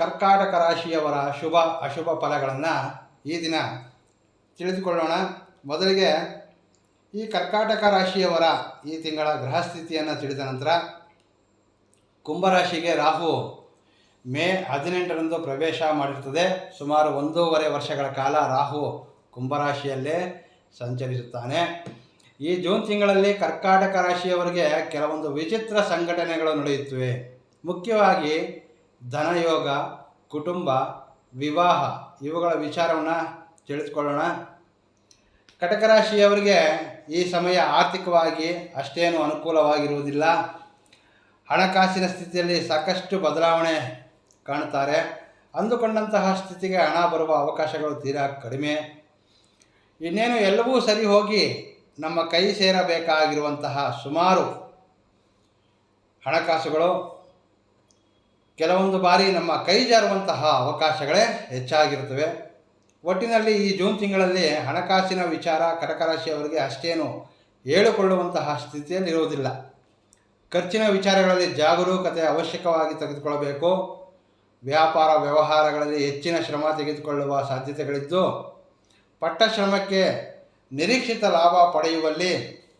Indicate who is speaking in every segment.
Speaker 1: ಕರ್ಕಾಟಕ ರಾಶಿಯವರ ಶುಭ, ಅಶುಭ ಫಲಗಳನ್ನು ಈ ದಿನ ತಿಳಿದುಕೊಳ್ಳೋಣ. ಮೊದಲಿಗೆ ಈ ಕರ್ಕಾಟಕ ರಾಶಿಯವರ ಈ ತಿಂಗಳ ಗ್ರಹಸ್ಥಿತಿಯನ್ನು ತಿಳಿದ ನಂತರ ಕುಂಭರಾಶಿಗೆ ರಾಹು ಮೇ ಹದಿನೆಂಟರಂದು ಪ್ರವೇಶ ಮಾಡಿರ್ತದೆ. ಸುಮಾರು ಒಂದೂವರೆ ವರ್ಷಗಳ ಕಾಲ ರಾಹು ಕುಂಭರಾಶಿಯಲ್ಲೇ ಸಂಚರಿಸುತ್ತಾನೆ. ಈ ಜೂನ್ ತಿಂಗಳಲ್ಲಿ ಕರ್ಕಾಟಕ ರಾಶಿಯವರಿಗೆ ಕೆಲವೊಂದು ವಿಚಿತ್ರ ಸಂಘಟನೆಗಳು ನಡೆಯುತ್ತವೆ. ಮುಖ್ಯವಾಗಿ ಧನಯೋಗ, ಕುಟುಂಬ, ವಿವಾಹ ಇವುಗಳ ವಿಚಾರವನ್ನು ತಿಳಿಸ್ಕೊಳ್ಳೋಣ. ಕಟಕರಾಶಿಯವರಿಗೆ ಈ ಸಮಯ ಆರ್ಥಿಕವಾಗಿ ಅಷ್ಟೇನು ಅನುಕೂಲವಾಗಿರುವುದಿಲ್ಲ. ಹಣಕಾಸಿನ ಸ್ಥಿತಿಯಲ್ಲಿ ಸಾಕಷ್ಟು ಬದಲಾವಣೆ ಕಾಣುತ್ತಾರೆ. ಅಂದುಕೊಂಡಂತಹ ಸ್ಥಿತಿಗೆ ಹಣ ಬರುವ ಅವಕಾಶಗಳು ತೀರಾ ಕಡಿಮೆ. ಇನ್ನೇನು ಎಲ್ಲವೂ ಸರಿ ಹೋಗಿ ನಮ್ಮ ಕೈ ಸೇರಬೇಕಾಗಿರುವಂತಹ ಸುಮಾರು ಹಣಕಾಸುಗಳು ಕೆಲವೊಂದು ಬಾರಿ ನಮ್ಮ ಕೈ ಜಾರುವಂತಹ ಅವಕಾಶಗಳೇ ಹೆಚ್ಚಾಗಿರುತ್ತವೆ. ಒಟ್ಟಿನಲ್ಲಿ ಈ ಜೂನ್ ತಿಂಗಳಲ್ಲಿ ಹಣಕಾಸಿನ ವಿಚಾರ ಕಟಕ ರಾಶಿಯವರಿಗೆ ಅಷ್ಟೇನು ಹೇಳಿಕೊಳ್ಳುವಂತಹ ಸ್ಥಿತಿಯಲ್ಲಿರುವುದಿಲ್ಲ. ಖರ್ಚಿನ ವಿಚಾರಗಳಲ್ಲಿ ಜಾಗರೂಕತೆ ಅವಶ್ಯಕವಾಗಿ ತೆಗೆದುಕೊಳ್ಳಬೇಕು. ವ್ಯಾಪಾರ ವ್ಯವಹಾರಗಳಲ್ಲಿ ಹೆಚ್ಚಿನ ಶ್ರಮ ತೆಗೆದುಕೊಳ್ಳುವ ಸಾಧ್ಯತೆಗಳಿದ್ದು ಪಟ್ಟ ಶ್ರಮಕ್ಕೆ ನಿರೀಕ್ಷಿತ ಲಾಭ ಪಡೆಯುವಲ್ಲಿ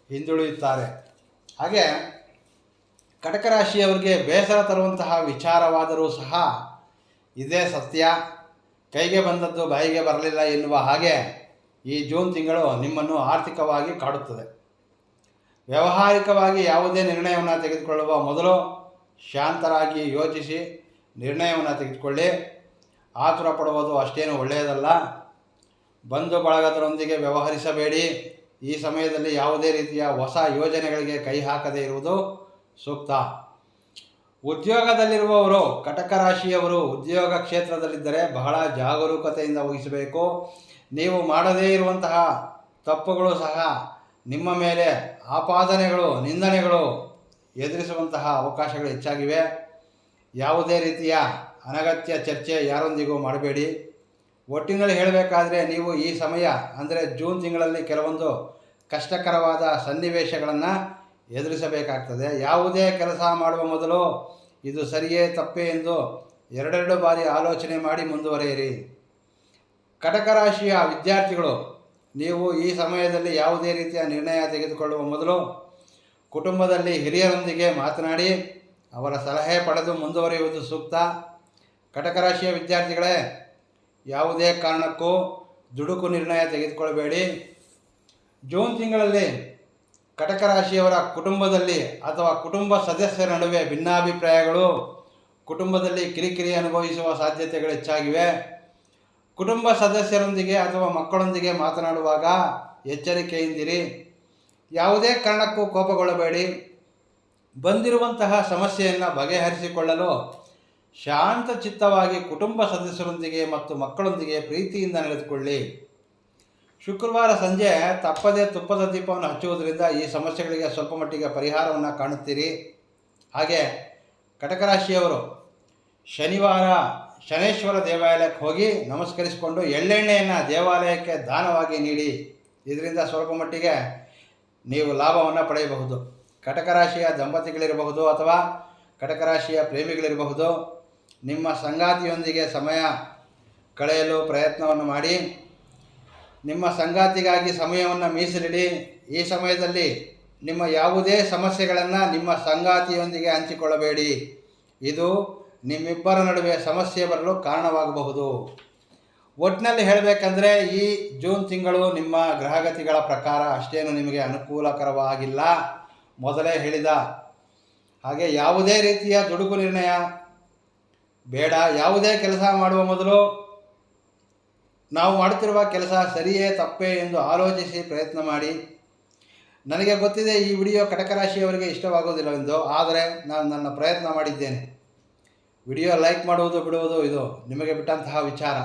Speaker 1: ಹಿಂದುಳಿಯುತ್ತಾರೆ. ಹಾಗೆ ಕಟಕ ರಾಶಿಯವರಿಗೆ ಬೇಸರ ತರುವಂತಹ ವಿಚಾರವಾದರೂ ಸಹ ಇದೇ ಸತ್ಯ. ಕೈಗೆ ಬಂದದ್ದು ಬಾಯಿಗೆ ಬರಲಿಲ್ಲ ಎನ್ನುವ ಹಾಗೆ ಈ ಜೂನ್ ತಿಂಗಳು ನಿಮ್ಮನ್ನು ಆರ್ಥಿಕವಾಗಿ ಕಾಡುತ್ತದೆ. ವ್ಯಾವಹಾರಿಕವಾಗಿ ಯಾವುದೇ ನಿರ್ಣಯವನ್ನು ತೆಗೆದುಕೊಳ್ಳುವ ಮೊದಲು ಶಾಂತರಾಗಿ ಯೋಚಿಸಿ ನಿರ್ಣಯವನ್ನು ತೆಗೆದುಕೊಳ್ಳಿ. ಆತುರ ಪಡುವುದು ಅಷ್ಟೇನು ಒಳ್ಳೆಯದಲ್ಲ. ಬಂಧು ಬಳಗದರೊಂದಿಗೆ ವ್ಯವಹರಿಸಬೇಡಿ. ಈ ಸಮಯದಲ್ಲಿ ಯಾವುದೇ ರೀತಿಯ ಹೊಸ ಯೋಜನೆಗಳಿಗೆ ಕೈ ಹಾಕದೇ ಇರುವುದು ಸೂಕ್ತ. ಉದ್ಯೋಗದಲ್ಲಿರುವವರು ಕಟಕ ರಾಶಿಯವರು ಉದ್ಯೋಗ ಕ್ಷೇತ್ರದಲ್ಲಿದ್ದರೆ ಬಹಳ ಜಾಗರೂಕತೆಯಿಂದ ವಹಿಸಬೇಕು ನೀವು ಮಾಡದೇ ಇರುವಂತಹ ತಪ್ಪುಗಳು ಸಹ ನಿಮ್ಮ ಮೇಲೆ ಆಪಾದನೆಗಳು, ನಿಂದನೆಗಳು ಎದುರಿಸುವಂತಹ ಅವಕಾಶಗಳು ಹೆಚ್ಚಾಗಿವೆ. ಯಾವುದೇ ರೀತಿಯ ಅನಗತ್ಯ ಚರ್ಚೆ ಯಾರೊಂದಿಗೂ ಮಾಡಬೇಡಿ. ಒಟ್ಟಿನಲ್ಲಿ ಹೇಳಬೇಕಾದ್ರೆ ನೀವು ಈ ಸಮಯ, ಅಂದರೆ ಜೂನ್ ತಿಂಗಳಲ್ಲಿ ಕೆಲವೊಂದು ಕಷ್ಟಕರವಾದ ಸನ್ನಿವೇಶಗಳನ್ನು ಎದುರಿಸಬೇಕಾಗ್ತದೆ. ಯಾವುದೇ ಕೆಲಸ ಮಾಡುವ ಮೊದಲು ಇದು ಸರಿಯೇ ತಪ್ಪೇ ಎಂದು ಎರಡೆರಡು ಬಾರಿ ಆಲೋಚನೆ ಮಾಡಿ ಮುಂದುವರೆಯಿರಿ. ಕಟಕ ರಾಶಿಯ ವಿದ್ಯಾರ್ಥಿಗಳು, ನೀವು ಈ ಸಮಯದಲ್ಲಿ ಯಾವುದೇ ರೀತಿಯ ನಿರ್ಣಯ ತೆಗೆದುಕೊಳ್ಳುವ ಮೊದಲು ಕುಟುಂಬದಲ್ಲಿ ಹಿರಿಯರೊಂದಿಗೆ ಮಾತನಾಡಿ, ಅವರ ಸಲಹೆ ಪಡೆದು ಮುಂದುವರಿಯುವುದು ಸೂಕ್ತ. ಕಟಕ ರಾಶಿಯ ವಿದ್ಯಾರ್ಥಿಗಳೇ, ಯಾವುದೇ ಕಾರಣಕ್ಕೂ ದುಡುಕು ನಿರ್ಣಯ ತೆಗೆದುಕೊಳ್ಳಬೇಡಿ. ಜೂನ್ ತಿಂಗಳಲ್ಲಿ ಕಟಕ ರಾಶಿಯವರ ಕುಟುಂಬದಲ್ಲಿ ಅಥವಾ ಕುಟುಂಬ ಸದಸ್ಯರ ನಡುವೆ ಭಿನ್ನಾಭಿಪ್ರಾಯಗಳು ಕುಟುಂಬದಲ್ಲಿ ಕಿರಿಕಿರಿ ಅನುಭವಿಸುವ ಸಾಧ್ಯತೆಗಳು ಹೆಚ್ಚಾಗಿವೆ. ಕುಟುಂಬ ಸದಸ್ಯರೊಂದಿಗೆ ಅಥವಾ ಮಕ್ಕಳೊಂದಿಗೆ ಮಾತನಾಡುವಾಗ ಎಚ್ಚರಿಕೆಯಿಂದಿರಿ. ಯಾವುದೇ ಕಾರಣಕ್ಕೂ ಕೋಪಗೊಳ್ಳಬೇಡಿ. ಬಂದಿರುವಂತಹ ಸಮಸ್ಯೆಯನ್ನು ಬಗೆಹರಿಸಿಕೊಳ್ಳಲು ಶಾಂತ ಚಿತ್ತವಾಗಿ ಕುಟುಂಬ ಸದಸ್ಯರೊಂದಿಗೆ ಮತ್ತು ಮಕ್ಕಳೊಂದಿಗೆ ಪ್ರೀತಿಯಿಂದ ನಡೆದುಕೊಳ್ಳಿ. ಶುಕ್ರವಾರ ಸಂಜೆ ತಪ್ಪದೇ ತುಪ್ಪದ ದೀಪವನ್ನು ಹಚ್ಚುವುದರಿಂದ ಈ ಸಮಸ್ಯೆಗಳಿಗೆ ಸ್ವಲ್ಪ ಮಟ್ಟಿಗೆ ಪರಿಹಾರವನ್ನು ಕಾಣುತ್ತೀರಿ. ಹಾಗೆ ಕಟಕರಾಶಿಯವರು ಶನಿವಾರ ಶನೇಶ್ವರ ದೇವಾಲಯಕ್ಕೆ ಹೋಗಿ ನಮಸ್ಕರಿಸಿಕೊಂಡು ಎಳ್ಳೆಣ್ಣೆಯನ್ನು ದೇವಾಲಯಕ್ಕೆ ದಾನವಾಗಿ ನೀಡಿ. ಇದರಿಂದ ಸ್ವಲ್ಪ ಮಟ್ಟಿಗೆ ನೀವು ಲಾಭವನ್ನು ಪಡೆಯಬಹುದು. ಕಟಕ ರಾಶಿಯ ದಂಪತಿಗಳಿರಬಹುದು ಅಥವಾ ಕಟಕರಾಶಿಯ ಪ್ರೇಮಿಗಳಿರಬಹುದು. ನಿಮ್ಮ ಸಂಗಾತಿಯೊಂದಿಗೆ ಸಮಯ ಕಳೆಯಲು ಪ್ರಯತ್ನವನ್ನು ಮಾಡಿ. ನಿಮ್ಮ ಸಂಗಾತಿಗಾಗಿ ಸಮಯವನ್ನು ಮೀಸಲಿಡಿ. ಈ ಸಮಯದಲ್ಲಿ ನಿಮ್ಮ ಯಾವುದೇ ಸಮಸ್ಯೆಗಳನ್ನು ನಿಮ್ಮ ಸಂಗಾತಿಯೊಂದಿಗೆ ಹಂಚಿಕೊಳ್ಳಬೇಡಿ. ಇದು ನಿಮ್ಮಿಬ್ಬರ ನಡುವೆ ಸಮಸ್ಯೆ ಬರಲು ಕಾರಣವಾಗಬಹುದು. ಒಟ್ಟಿನಲ್ಲಿ ಹೇಳಬೇಕಂದ್ರೆ ಈ ಜೂನ್ ತಿಂಗಳು ನಿಮ್ಮ ಗ್ರಹಗತಿಗಳ ಪ್ರಕಾರ ಅಷ್ಟೇನು ನಿಮಗೆ ಅನುಕೂಲಕರವಾಗಿಲ್ಲ. ಮೊದಲೇ ಹೇಳಿದ ಹಾಗೆ ಯಾವುದೇ ರೀತಿಯ ದುಡುಕು ನಿರ್ಣಯ ಬೇಡ. ಯಾವುದೇ ಕೆಲಸ ಮಾಡುವ ಮೊದಲು ನಾವು ಮಾಡುತ್ತಿರುವ ಕೆಲಸ ಸರಿಯೇ, ತಪ್ಪೇ ಎಂದು ಆಲೋಚಿಸಿ ಪ್ರಯತ್ನ ಮಾಡಿ. ನನಗೆ ಗೊತ್ತಿದೆ ಈ ವಿಡಿಯೋ ಕಟಕರಾಶಿಯವರಿಗೆ ರಾಶಿಯವರಿಗೆ ಇಷ್ಟವಾಗುವುದಿಲ್ಲವೆಂದು, ಆದರೆ ನಾನು ನನ್ನ ಪ್ರಯತ್ನ ಮಾಡಿದ್ದೇನೆ. ವಿಡಿಯೋ ಲೈಕ್ ಮಾಡುವುದು ಬಿಡುವುದು ಇದು ನಿಮಗೆ ಬಿಟ್ಟಂತಹ ವಿಚಾರ.